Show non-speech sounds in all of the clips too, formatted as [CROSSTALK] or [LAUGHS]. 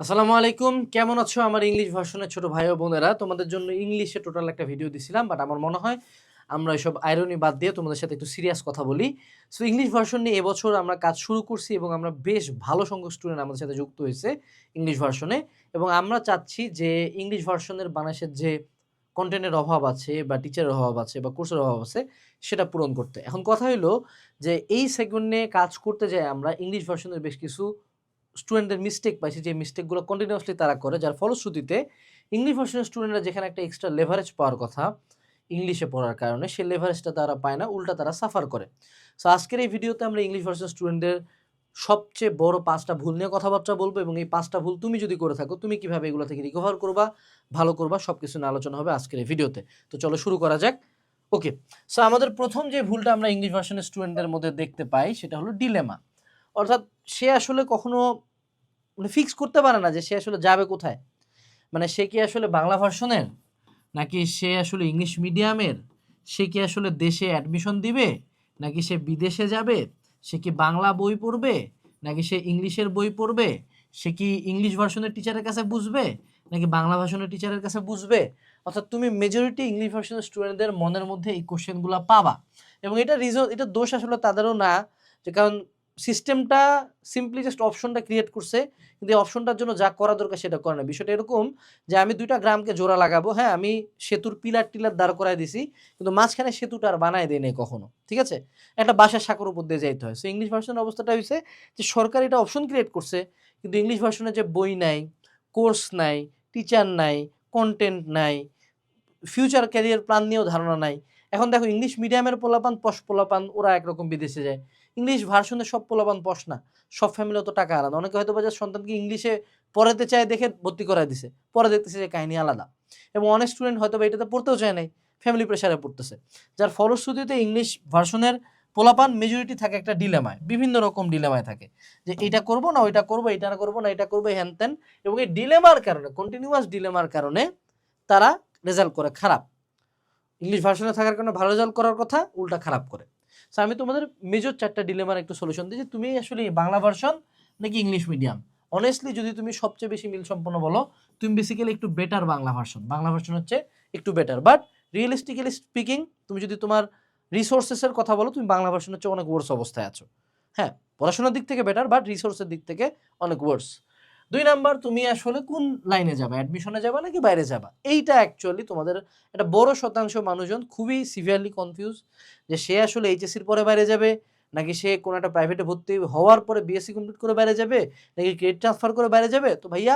আসসালামু আলাইকুম। কেমন আছো আমার ইংলিশ ভার্সনের ছোট ভাই ও বোনেরা? তোমাদের জন্য ইংলিশে টোটাল একটা ভিডিও দিছিলাম বাট আমার মনে হয় আমরা এসব আয়রনি বাদ দিয়ে তোমাদের সাথে একটু সিরিয়াস কথা বলি। সো ইংলিশ ভার্সন নিয়ে এবছর আমরা কাজ শুরু করছি এবং আমরা বেশ ভালো সংখ্যক স্টুডেন্ট আমাদের সাথে যুক্ত হয়েছে ইংলিশ ভার্সনে এবং আমরা চাচ্ছি যে ইংলিশ ভার্সনের বাংলাদেশের যে কন্টেন্টের অভাব আছে বা টিচারের অভাব আছে বা কোর্সের অভাব আছে, সেটা পূরণ করতে। এখন কথা হলো যে এই সেগমেন্টে কাজ করতে যাই আমরা ইংলিশ ভার্সনের বেশ কিছু স্টুডেন্টদের মিস্টেক পাইছি, যে মিস্টেকগুলো কন্টিনিউয়াসলি তারা করে, যার ফলশ্রুতিতে ইংলিশ ভার্সনের স্টুডেন্টরা যেখানে একটা এক্সট্রা লেভারেজ পাওয়ার কথা ইংলিশে পড়ার কারণে, সেই লেভারেজটা তারা পায় না, উল্টা তারা সাফার করে। সো আজকের এই ভিডিওতে আমরা ইংলিশ ভার্সন স্টুডেন্টদের সবচেয়ে বড় পাঁচটা ভুল নিয়ে কথাবার্তা বলব এবং এই পাঁচটা ভুল তুমি যদি করে থাকো, তুমি কীভাবে এগুলো থেকে রিকভার করবা, ভালো করবা সব কিছু নিয়ে আলোচনা হবে আজকের এই ভিডিওতে। তো চলো শুরু করা যাক। ওকে সো আমাদের প্রথম যে ভুলটা আমরা ইংলিশ ভার্সনের স্টুডেন্টদের মধ্যে দেখতে পাই, সেটা হলো ডিলেমা অর্থাৎ সে আসলে কখনো মানে ফিক্স করতে পারে না যে সে আসলে যাবে কোথায়। মানে সে কি আসলে বাংলা ভার্সনের নাকি সে আসলে ইংলিশ মিডিয়ামের সে কি আসলে দেশে অ্যাডমিশন দিবে? নাকি সে বিদেশে যাবে? সে কি বাংলা বই পড়বে? নাকি সে ইংলিশের বই পড়বে? সে কি ইংলিশ ভার্সনের টিচারের কাছে বুঝবে? নাকি বাংলা ভার্সনের টিচারের কাছে বুঝবে? অর্থাৎ তুমি মেজরিটি ইংলিশ ভার্সনের স্টুডেন্টদের মনের মধ্যে এই কোশ্চেনগুলো পাবা। এবং এটা রিজন এটা দোষ আসলে তাদেরও না। যে কারণ সিস্টেমটা সিম্পলি জাস্ট অপশনটা ক্রিয়েট করছে, কিন্তু এই অপশনটার জন্য যা করা দরকার সেটা করে না বিষয়টা এরকম যে আমি দুইটা গ্রামকে জোড়া লাগাবো হ্যাঁ আমি সেতুর পিলার টিলার দাঁড় করায় দিছি, কিন্তু মাঝখানে সেতুটা আর বানায় দেয় নেই কখনো, ঠিক আছে? একটা বাসার সাঁকর উপর দিয়ে যাইতে হয়। সো ইংলিশ ভার্সনের অবস্থাটা হয়েছে যে সরকার এটা অপশন ক্রিয়েট করছে, কিন্তু ইংলিশ ভার্সনে যে বই নাই কোর্স নাই টিচার নাই কন্টেন্ট নাই ফিউচার ক্যারিয়ার প্ল্যান নিয়েও ধারণা নাই। এখন দেখো ইংলিশ মিডিয়ামের পোলাপান পশ পোলাপান, ওরা একরকম বিদেশে যায়। ইংলিশ ভার্সনে সব পোলাপান পশ না, সব ফ্যামিলি তো টাকা আলাদা। অনেকে হয়তো বা সন্তানকে ইংলিশে পড়াতে চায় দেখে ভর্তি করায় দিছে। পরে দেখতেছে যে কাহিনী আলাদা। এবং অনেক স্টুডেন্ট হয়তো বা এটাতে পড়তেও চায় নাই ফ্যামিলি প্রেশারে পড়তেছে। যার ফলশ্রুতিতে ইংলিশ ভার্সনের পোলাপান মেজরিটি থাকে একটা ডিলেমায় বিভিন্ন রকম ডিলেমায় থাকে। যে এটা করব না, ওইটা করব, এটা না করব না, এটা করব হ্যান ত্যান এবং এই ডিলেমার কারণে কন্টিনিউয়াস ডিলেমার কারণে তারা রেজাল্ট করে খারাপ। ইংলিশ ভার্সনে থাকার কারণে ভালো রেজাল্ট করার কথা, উল্টা খারাপ করে। সো আমি তোমাদের মেজর চারটা ডিলেমার একটু সলিউশন দিই যে তুমি আসলে বাংলা ভার্সন নাকি ইংলিশ মিডিয়াম অনেস্টলি যদি তুমি সবচেয়ে বেশি মিল সম্পন্ন বলো, তুমি বেসিক্যালি একটু better Bangla version Bangla version হচ্ছে একটু বেটার বাট রিয়েলিস্টিক্যালি স্পিকিং তুমি যদি তোমার রিসোর্সেসের কথা বলো, তুমি বাংলা ভার্সন হচ্ছে অনেক ওয়ার্স অবস্থায় আছো। হ্যাঁ পড়াশোনার দিক থেকে বেটার বাট রিসোর্সের দিক থেকে অনেক ওয়ার্স দুই নাম্বার, তুমি আসলে কোন লাইনে যাবে? অ্যাডমিশনে যাবা নাকি বাইরে যাবা? এইটা অ্যাকচুয়ালি তোমাদের একটা বড় শতাংশ মানুষজন খুবই সিভিয়ারলি কনফিউজ যে সে আসলে এইচএসির পরে বাইরে যাবে, নাকি সে কোনো একটা প্রাইভেটে ভর্তি হওয়ার পরে বিএসসি কমপ্লিট করে বাইরে যাবে, নাকি ক্রেডিট ট্রান্সফার করে বাইরে যাবে? তো ভাইয়া,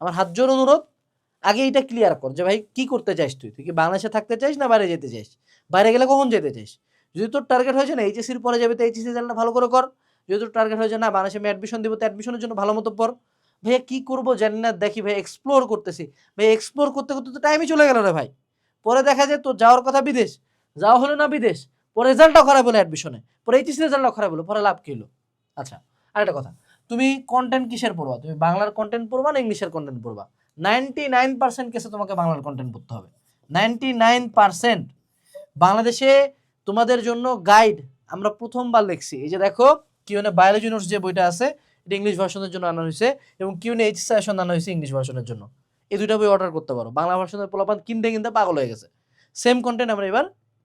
আমার হাত জোর অনুরোধ, আগে এটা ক্লিয়ার কর যে ভাই, কি করতে চাইস তুই? তুই কি বাংলাদেশে থাকতে চাইস না বাইরে যেতে চাইস বাইরে গেলে কখন যেতে চাইস যদি তোর টার্গেট হয়েছে না এইচএসির পরে যাবে, তো এইচএসি রেজাল্টটা ভালো করে কর। যদি তোর টার্গেট হয়েছে না, বাংলাদেশে আমি অ্যাডমিশন দিব, তো অ্যাডমিশনের জন্য ভালো মতো পড়। ভাইয়া কি করব জানি না, দেখি ভাই এক্সপ্লোর করতেছি। ভাই এক্সপ্লোর করতে করতে তো টাইমই চলে গেল রে ভাই। পরে দেখা যায় তোর যাওয়ার কথা বিদেশ, যাওয়া হলো না বিদেশ, পরে রেজাল্টটাও খারাপ হলো অ্যাডমিশনে পরে এইচএসি রেজাল্টটাও খারাপ হলো, পরে লাভ কি হলো? আচ্ছা আরেকটা কথা, তুমি কন্টেন্ট কিসের পড়বা? তুমি বাংলার কন্টেন্ট পড়বা না ইংলিশের কন্টেন্ট পড়বা? নাইনটি নাইন পার্সেন্ট কেসে তোমাকে বাংলার কন্টেন্ট পড়তে হবে। নাইনটি নাইন পার্সেন্ট বাংলাদেশে তোমাদের জন্য গাইড আমরা প্রথমবার লিখছি। এই যে দেখো কিউনে বায়োলজি নোটস যে বইটা আছে এটা ইংলিশ ভার্সনের জন্য আনা হয়েছে এবং কিউনে এইচ সেশন আনা হয়েছে ইংলিশ ভার্সনের জন্য। এই দুইটা বই অর্ডার করতে পারো। বাংলা ভার্সনের পোলাপান কিনতে কিনতে পাগল হয়ে গেছে। সেম কন্টেন্ট আমরা এবার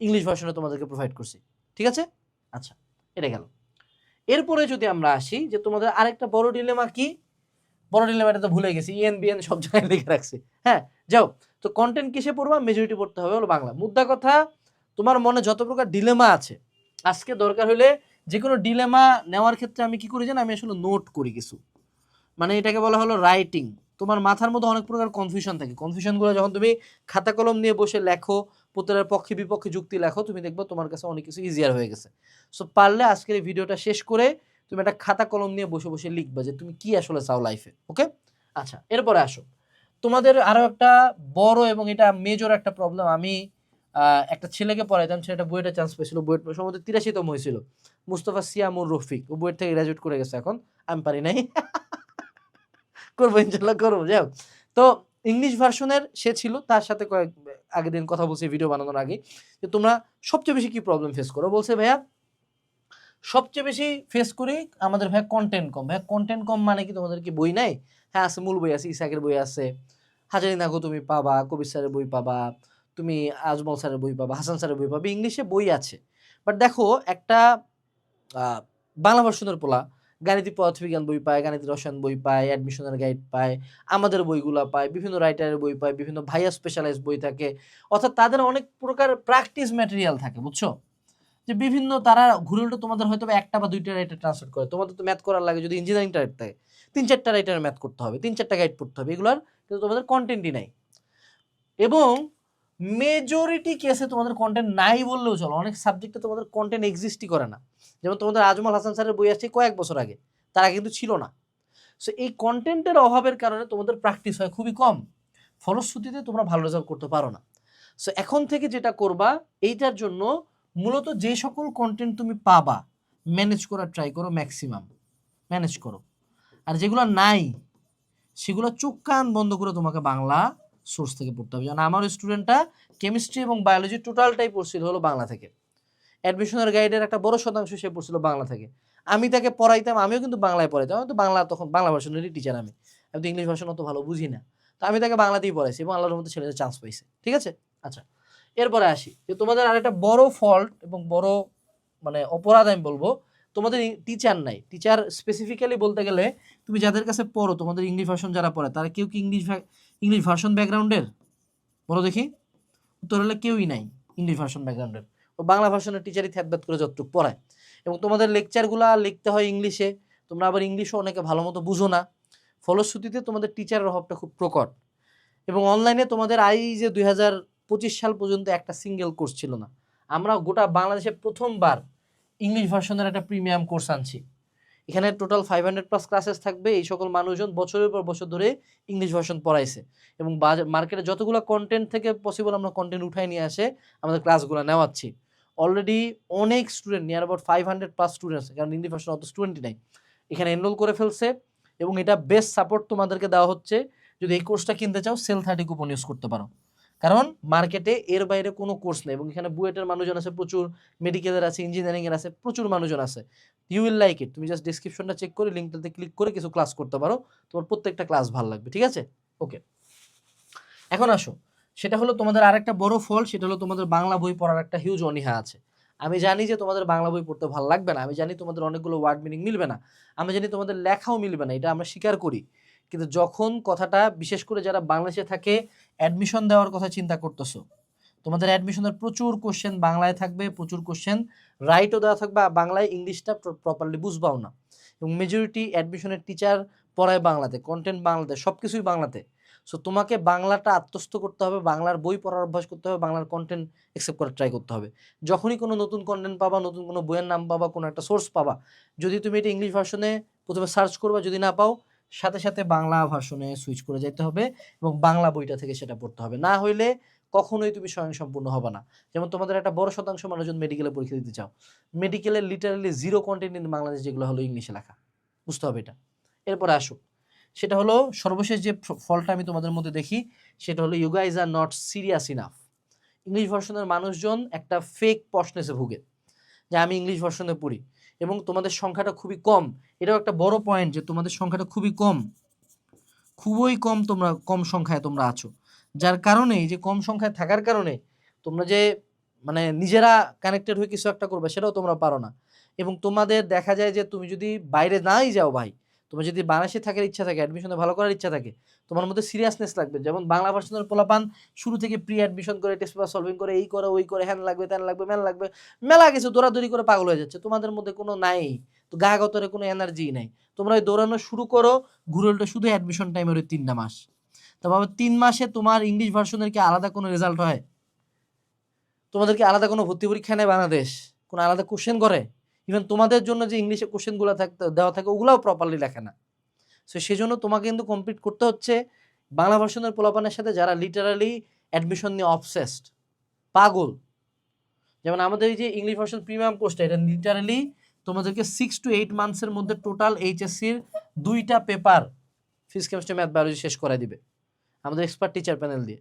ইংলিশ ভার্সনে তোমাদেরকে প্রোভাইড করছি। ঠিক আছে? আচ্ছা এটা গেল। এরপরে যদি আমরা আসি, যে তোমাদের আরেকটা বড় ডিলেমা কি? বড় ডিলেমাটা তো ভুলে গেছি। ইএন বিএন সব জায়গায় লিখে রাখছি। হ্যাঁ যাও। তো কন্টেন্ট কিসে পড়বা? মেজরিটি পড়তে হবে হলো বাংলা। মুদ্রা কথা, তোমার মনে যত প্রকার ডিলেমা আছে, আজকে দরকার হলে যে কোনো ডিলেমা নেওয়ার ক্ষেত্রে আমি কি করি জানি আমি আসলে নোট করি কিছু। মানে এটাকে বলা হলো রাইটিং তোমার মাথার মধ্যে অনেক প্রকার কনফিউশন থাকে। কনফিউশনগুলো যখন তুমি খাতা কলম নিয়ে বসে লেখো পুত্রের পক্ষে বিপক্ষে যুক্তি লেখো, তুমি দেখবে তোমার কাছে অনেক কিছু ইজিয়ার হয়ে গেছে। সো পারলে আজকের এই ভিডিওটা শেষ করে তুমি একটা খাতা কলম নিয়ে বসে বসে লিখবা যে তুমি কি আসলে চাও লাইফে ওকে আচ্ছা এরপরে আসো। তোমাদের আরও একটা বড় এবং এটা মেজর একটা প্রবলেম আমি একটা ছেলেকে পড়াইতাম ছেলেটা বুয়েটে চান্স পেয়েছিল। বুয়েট সম্ভবত তিরাশিতম হয়েছিল। মুস্তফা সিয়ামুর রফিক, ও বুয়েট থেকে গ্রাজুয়েট করে গেছে এখন। আমি পারি নাই। [LAUGHS] করব, ইনশাল্লাহ করব। যাই। তো ইংলিশ ভার্সনের সে ছিল, তার সাথে কয়েক আগের দিন কথা বলছি ভিডিও বানানোর আগে। যে তোমরা সবচেয়ে বেশি কি প্রবলেম ফেস করো? বলছে, ভাইয়া, সবচেয়ে বেশি ফেস করি আমাদের ভাই কন্টেন্ট কম। ভাই কন্টেন্ট কম মানে কি তোমাদের কি বই নাই? হ্যাঁ আছে, মূল বই আছে, ইসাকের বই আছে। হাজারি নাগো তুমি পাবা, কবির স্যারের বই পাবা তুমি আজমল স্যারের বই পাবা, হাসান স্যারের বই পাবা, ইংলিশে বই আছে। বাট দেখো, একটা বাংলা ভার্সনের পোলা, গাণিতিক পদার্থবিজ্ঞান বই পায়, গাণিতিক রসায়ন বই পায় অ্যাডমিশনের গাইড পায়, আমাদের বইগুলো পায়, বিভিন্ন রাইটারের বই পায়, বিভিন্ন ভাইয়া স্পেশালাইজ বই থাকে। অর্থাৎ তাদের অনেক প্রকার প্র্যাকটিস ম্যাটেরিয়াল থাকে, বুঝছ? যে বিভিন্ন তারা ঘুরে উল্টো তোমাদের হয়তো একটা বা দুইটা রাইটার ট্রান্সলেট করে। তোমাদের তো ম্যাথ করার লাগে, যদি ইঞ্জিনিয়ারিং রাইট থাকে, তিন চারটা রাইটারের ম্যাথ করতে হবে, তিন চারটা গাইড পড়তে হবে, এগুলোর কিন্তু তোমাদের কন্টেন্টই নাই। এবং মেজরিটি কেসে তোমাদের কন্টেন্ট নাই বললেও চলো। অনেক সাবজেক্টে তোমাদের কন্টেন্ট এক্সিস্টই করে না। যেমন তোমাদের আজমল হাসান স্যারের বই আসছে কয়েক বছর আগে। তারা কিন্তু ছিল না। সো এই কন্টেন্টের অভাবের কারণে তোমাদের প্র্যাকটিস হয় খুবই কম। ফলশ্রুতিতে তোমরা ভালো রেজাল্ট করতে পারো না। সো এখন থেকে যেটা করবা, এইটার জন্য মূলত যে সকল কন্টেন্ট তুমি পাবা ম্যানেজ করার ট্রাই করো ম্যাক্সিমাম ম্যানেজ করো। আর যেগুলো নাই, সেগুলো চোখ কান বন্ধ করে তোমাকে বাংলা সোর্স থেকে পড়তে হবে। যেমন আমার স্টুডেন্টটা কেমিস্ট্রি এবং বায়োলজি টোটালটাই পড়ছিল হলো বাংলা থেকে। অ্যাডমিশনের গাইডের একটা বড় শতাংশ সে পড়ছিল বাংলা থেকে। আমি তাকে পড়াইতাম, আমিও কিন্তু বাংলায় পড়াইতাম। আমি তো বাংলা তখন, বাংলা ভার্সনেরই টিচার আমি। আমি তো ইংলিশ ভার্সন অত ভালো বুঝি না। তো আমি তাকে বাংলাতেই পড়াইছি এবং আল্লাহর মধ্যে ছেলেদের চান্স পাইছে। ঠিক আছে? আচ্ছা। এরপরে আসি। যে তোমাদের আরেকটা বড় ফল্ট এবং বড় মানে অপরাধ আমি বলব, তোমাদের টিচার নাই। টিচার স্পেসিফিক্যালি বলতে গেলে, তুমি যাদের কাছে পড়ো, তোমাদের ইংলিশ ভার্সন যারা পড়ে, তারা কেউ কি ইংলিশ ইংলিশ ভার্সন ব্যাকগ্রাউন্ডের? বলো দেখি। উত্তর হলে কেউই নাই ইংলিশ ভার্সন ব্যাকগ্রাউন্ডের। ও বাংলা ভার্সনের টিচারই থ্যাতব্যাত করে যতটুকু পড়ায়। এবং তোমাদের লেকচারগুলো লিখতে হয় ইংলিশে। তোমরা আবার ইংলিশও অনেকে ভালো মতো বুঝো না। ফলশ্রুতিতে তোমাদের টিচারের অভাবটা খুব প্রকট। এবং অনলাইনে তোমাদের আই যে দুই হাজার পঁচিশ সাল পর্যন্ত একটা সিঙ্গেল কোর্স ছিল না। আমরা গোটা বাংলাদেশে প্রথমবার ইংলিশ ভার্সনের একটা প্রিমিয়াম কোর্স আনছি। এখানে total five hundred plus classes থাকবে। এই সকল মানুষজন বছরের পর বছর ধরে ইংলিশ ভার্সন পড়াইছে। এবং মার্কেটে যতগুলো কন্টেন্ট থেকে পসিবল আমরা কন্টেন্ট উঠাই নিয়ে আসে আমাদের ক্লাসগুলো নেওয়াচ্ছি। অলরেডি অনেক student near about five hundred plus students কারণ ইংলিশ ভার্সন অত স্টুডেন্টই নাই। এখানে এনরোল করে ফেলছে এবং এটা বেস্ট সাপোর্ট তোমাদেরকে দেওয়া হচ্ছে। যদি এই কোর্সটা কিনতে চাও সেল থার্টি কুপন ইউজ করতে পারো। কারণ মার্কেটে এর বাইরে কোনো কোর্স নেই এবং এখানে বুয়েটের মানুষজন আছে, প্রচুর মেডিকেলের আছে ইঞ্জিনিয়ারিংয়ের আছে, প্রচুর মানুষজন আছে। ইউ উইল লাইক ইট তুমি জাস্ট ডিসক্রিপশনটা চেক করে লিঙ্কটাতে ক্লিক করে কিছু ক্লাস করতে পারো। তোমার প্রত্যেকটা ক্লাস ভালো লাগবে, ঠিক আছে? ওকে এখন আসো। সেটা হলো তোমাদের আরেকটা বড় ফল, সেটা হলো তোমাদের বাংলা বই পড়ার একটা হিউজ অনীহা আছে। আমি জানি যে তোমাদের বাংলা বই পড়তে ভালো লাগবে না, আমি জানি তোমাদের অনেকগুলো ওয়ার্ড মিনিং মিলবে না, আমি জানি তোমাদের লেখাও মিলবে না, এটা আমরা স্বীকার করি। কিন্তু যখন কথাটা, বিশেষ করে যারা বাংলাদেশে থাকে অ্যাডমিশন দেওয়ার কথা চিন্তা করতেছো, তোমাদের অ্যাডমিশনের প্রচুর কোশ্চেন বাংলায় থাকবে, প্রচুর কোশ্চেন রাইটও দেওয়া থাকবে বাংলায় ইংলিশটা প্রপারলি বুঝবাও না। এবং মেজরিটি অ্যাডমিশনের টিচার পড়ায় বাংলাতে কন্টেন্ট বাংলাতে সব কিছুই বাংলাতে। সো তোমাকে বাংলাটা আত্মস্থ করতে হবে, বাংলার বই পড়ার অভ্যাস করতে হবে, বাংলার কন্টেন্ট অ্যাকসেপ্ট করার ট্রাই করতে হবে। যখনই কোনো নতুন কন্টেন্ট পাবা, নতুন কোনো বইয়ের নাম পাবা, কোনো একটা সোর্স পাবা, যদি তুমি এটা ইংলিশ ভার্সনে প্রথমে সার্চ করবা, যদি না পাও সাথে সাথে বাংলা ভাষণে সুইচ করে যেতে হবে এবং বাংলা বইটা থেকে সেটা পড়তে হবে। না হইলে কখনোই তুমি স্বয়ংসম্পূর্ণ হবে না। যেমন তোমাদের একটা বড় শতাংশ মানুষজন মেডিকেলে পরীক্ষা দিতে চাও। মেডিকেলের literally zero content in Bangladesh যেগুলো হলো ইংলিশে লেখা। বুঝতে হবে এটা। এরপরে আসো। সেটা হলো সর্বশেষ যে ফলটা আমি তোমাদের মধ্যে দেখি, সেটা হলো you guys are not serious enough English ভার্সনের মানুষজন একটা ফেক পশনেসে ভুগে। যে আমি ইংলিশ ভার্সনে পড়ি। এবং তোমাদের সংখ্যাটা খুবই কম। এটাও একটা বড় পয়েন্ট যে তোমাদের সংখ্যাটা খুবই কম। খুবই কম তোমরা, কম সংখ্যায় তোমরা আছো। যার কারণে যে কম সংখ্যায় থাকার কারণে তোমরা যে মানে নিজেরা কানেক্টেড হয়ে কিছু একটা করবে, সেটাও তোমরা পারো না। এবং তোমাদের দেখা যায় যে, তুমি যদি বাইরে নাই যাও ভাই তোমার যদি বাংলাদেশে থাকার ইচ্ছা থাকে অ্যাডমিশনে ভালো করার ইচ্ছা থাকে, তোমার মধ্যে সিরিয়াসনেস লাগবে। যেমন বাংলা ভার্সনের পোলাপান শুরু থেকে প্রি অ্যাডমিশন করে টেস্ট পেপার সলভিং করে, এই করে, ওই করে হ্যান লাগবে ত্যান লাগবে ম্যান লাগবে, মেলা গেছে দৌড়াদৌড়ি করে পাগল হয়ে যাচ্ছে। তোমাদের মধ্যে কোনো নাই, তো গা গতরে কোনো এনার্জি নাই। তোমরা ওই দৌড়ানো শুরু করো, ঘুরলটা শুধু অ্যাডমিশন টাইমের ওই তিনটা মাস। তারপর তিন মাসে তোমার ইংলিশ ভার্সনের কি আলাদা কোনো রেজাল্ট হয়? তোমাদেরকে আলাদা কোনো ভর্তি পরীক্ষা নেয় বাংলাদেশ? কোনো আলাদা কোশ্চেন করে? ইভেন তোমাদের জন্য যে ইংলিশে কোশ্চেনগুলো থাকতে দেওয়া থাকে, ওগুলাও প্রপারলি লেখে না। সো সেজন্য তোমাকে কিন্তু কমপ্লিট করতে হচ্ছে বাংলা ভার্সনের পোলাপানের সাথে যারা লিটারালি অ্যাডমিশন নিয়ে অবসেসড পাগল। যেমন আমাদের এই যে ইংলিশ ভার্সন প্রিমিয়াম কোর্সটা এটা লিটারালি তোমাদেরকে সিক্স টু এইট মান্থসের মধ্যে টোটাল এইচএসসির দুইটা paper physics chemistry math biology শেষ করাই দিবে। আমাদের এক্সপার্ট টিচার প্যানেল দিয়ে।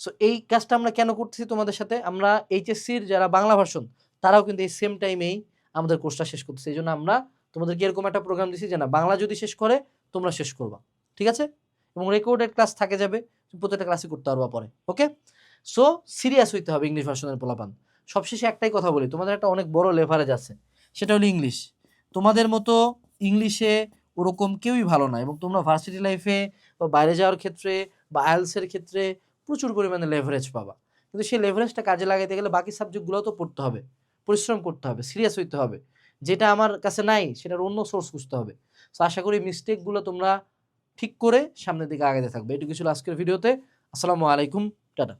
সো এই কাজটা আমরা কেন করতেছি তোমাদের সাথে? আমরা এইচএসসির যারা বাংলা ভার্সন তারাও কিন্তু এই সেম টাইমেই আমাদের কোর্সটা শেষ করতেছে। এই জন্য আমরা তোমাদেরকে এরকম একটা প্রোগ্রাম দিছি যে না, বাংলা যদি শেষ করে, তোমরা শেষ করবা। ঠিক আছে? এবং রেকর্ডেড ক্লাস থাকে যাবে, প্রত্যেকটা ক্লাসই করতে পারবা পরে। ওকে সো সিরিয়াস হইতে হবে ইংলিশ ভার্সনের পোলাপান। সবশেষে একটাই কথা বলি, তোমাদের একটা অনেক বড় লেভারেজ আছে। সেটা হলো ইংলিশ তোমাদের মতো ইংলিশে ওরকম কেউই ভালো না এবং তোমরা ভার্সিটি লাইফে বা বাইরে যাওয়ার ক্ষেত্রে বা আইএলসের ক্ষেত্রে প্রচুর পরিমাণে লেভারেজ পাবা। কিন্তু সেই লেভারেজটা কাজে লাগাইতে গেলে বাকি সাবজেক্টগুলোও তো পড়তে হবে। পরিশ্রম করতে হবে সিরিয়াস হইতে হবে। যেটা আমার কাছে নাই, সেটার অন্য সোর্স খুঁজতে হবে। সো আশা করি মিস্টেকগুলো তোমরা ঠিক করে সামনের দিকে আগাতে থাকবে। এটুকু ছিল আজকের ভিডিওতে আসসালামু আলাইকুম। টাটা।